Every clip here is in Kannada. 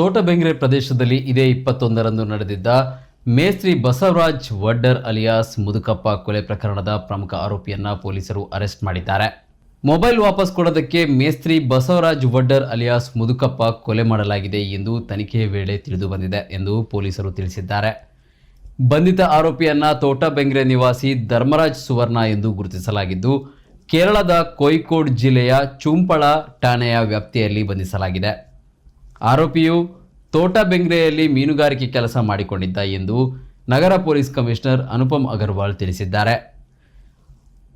ತೋಟಬೆಂಗ್ರೆ ಪ್ರದೇಶದಲ್ಲಿ ಇದೇ ಇಪ್ಪತ್ತೊಂದರಂದು ನಡೆದಿದ್ದ ಮೇಸ್ತ್ರಿ ಬಸವರಾಜ್ ವಡ್ಡರ್ ಅಲಿಯಾಸ್ ಮುದುಕಪ್ಪ ಕೊಲೆ ಪ್ರಕರಣದ ಪ್ರಮುಖ ಆರೋಪಿಯನ್ನ ಪೊಲೀಸರು ಅರೆಸ್ಟ್ ಮಾಡಿದ್ದಾರೆ. ಮೊಬೈಲ್ ವಾಪಸ್ ಕೊಡೋದಕ್ಕೆ ಮೇಸ್ತ್ರಿ ಬಸವರಾಜ್ ವಡ್ಡರ್ ಅಲಿಯಾಸ್ ಮುದುಕಪ್ಪ ಕೊಲೆ ಮಾಡಲಾಗಿದೆ ಎಂದು ತನಿಖೆಯ ವೇಳೆ ತಿಳಿದು ಬಂದಿದೆ ಎಂದು ಪೊಲೀಸರು ತಿಳಿಸಿದ್ದಾರೆ. ಬಂಧಿತ ಆರೋಪಿಯನ್ನ ತೋಟಬೆಂಗ್ರೆ ನಿವಾಸಿ ಧರ್ಮರಾಜ್ ಸುವರ್ಣ ಎಂದು ಗುರುತಿಸಲಾಗಿದ್ದು, ಕೇರಳದ ಕೋಯಿಕೋಡ್ ಜಿಲ್ಲೆಯ ಚುಂಪಳ ಠಾಣೆಯ ವ್ಯಾಪ್ತಿಯಲ್ಲಿ ಬಂಧಿಸಲಾಗಿದೆ. ಆರೋಪಿಯು ತೋಟಬೆಂಗ್ರೆಯಲ್ಲಿ ಮೀನುಗಾರಿಕೆ ಕೆಲಸ ಮಾಡಿಕೊಂಡಿದ್ದ ಎಂದು ನಗರ ಪೊಲೀಸ್ ಕಮಿಷನರ್ ಅನುಪಮ್ ಅಗರ್ವಾಲ್ ತಿಳಿಸಿದ್ದಾರೆ.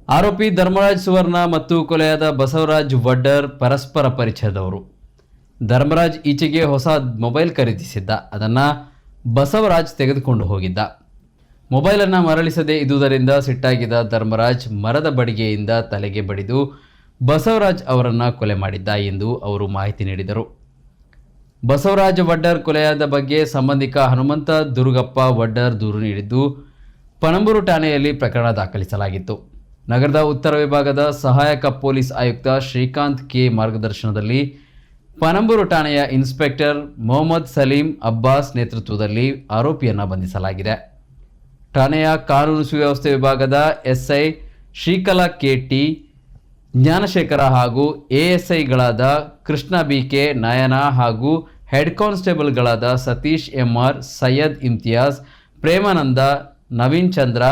ಆರೋಪಿ ಧರ್ಮರಾಜ್ ಸುವರ್ಣ ಮತ್ತು ಕೊಲೆಯಾದ ಬಸವರಾಜ್ ವಡ್ಡರ್ ಪರಸ್ಪರ ಪರಿಚಯದವರು. ಧರ್ಮರಾಜ್ ಈಚೆಗೆ ಹೊಸ ಮೊಬೈಲ್ ಖರೀದಿಸಿದ್ದ, ಅದನ್ನು ಬಸವರಾಜ್ ತೆಗೆದುಕೊಂಡು ಹೋಗಿದ್ದ. ಮೊಬೈಲನ್ನು ಮರಳಿಸದೇ ಇದುದರಿಂದ ಸಿಟ್ಟಾಗಿದ್ದ ಧರ್ಮರಾಜ್ ಮರದ ಬಡಿಗೆಯಿಂದ ತಲೆಗೆ ಬಡಿದು ಬಸವರಾಜ್ ಅವರನ್ನು ಕೊಲೆ ಮಾಡಿದ್ದ ಎಂದು ಅವರು ಮಾಹಿತಿ ನೀಡಿದರು. ಬಸವರಾಜ ವಡ್ಡರ್ ಕೊಲೆಯಾದ ಬಗ್ಗೆ ಸಂಬಂಧಿಕ ಹನುಮಂತ ದುರುಗಪ್ಪ ವಡ್ಡರ್ ದೂರು ನೀಡಿದ್ದು ಪಣಂಬೂರು ಠಾಣೆಯಲ್ಲಿ ಪ್ರಕರಣ ದಾಖಲಿಸಲಾಗಿತ್ತು. ನಗರದ ಉತ್ತರ ವಿಭಾಗದ ಸಹಾಯಕ ಪೊಲೀಸ್ ಆಯುಕ್ತ ಶ್ರೀಕಾಂತ್ ಕೆ ಮಾರ್ಗದರ್ಶನದಲ್ಲಿ ಪಣಂಬೂರು ಠಾಣೆಯ ಇನ್ಸ್ಪೆಕ್ಟರ್ ಮೊಹಮ್ಮದ್ ಸಲೀಂ ಅಬ್ಬಾಸ್ ನೇತೃತ್ವದಲ್ಲಿ ಆರೋಪಿಯನ್ನು ಬಂಧಿಸಲಾಗಿದೆ. ಠಾಣೆಯ ಕಾನೂನು ಸುವ್ಯವಸ್ಥೆ ವಿಭಾಗದ SI Srikala K T Gnanashekara ಹಾಗೂ ಎಎಸ್ಐಗಳಾದ ಕೃಷ್ಣ ಬಿ ಕೆ ನಯನ ಹಾಗೂ head ಕಾನ್ಸ್ಟೇಬಲ್ಗಳಾದ Satish M R Syed Imtiyaz, Premananda, Naveen Chandra,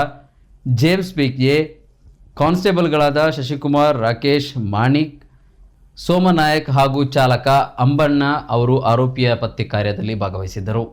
James BK ಕಾನ್ಸ್ಟೇಬಲ್ಗಳಾದ Shashikumar, Rakesh Manik, Somanayak ಹಾಗೂ ಚಾಲಕ ಅಂಬಣ್ಣ ಅವರು ಆರೋಪಿಯ ಪತ್ತೆ ಕಾರ್ಯದಲ್ಲಿ ಭಾಗವಹಿಸಿದ್ದರು.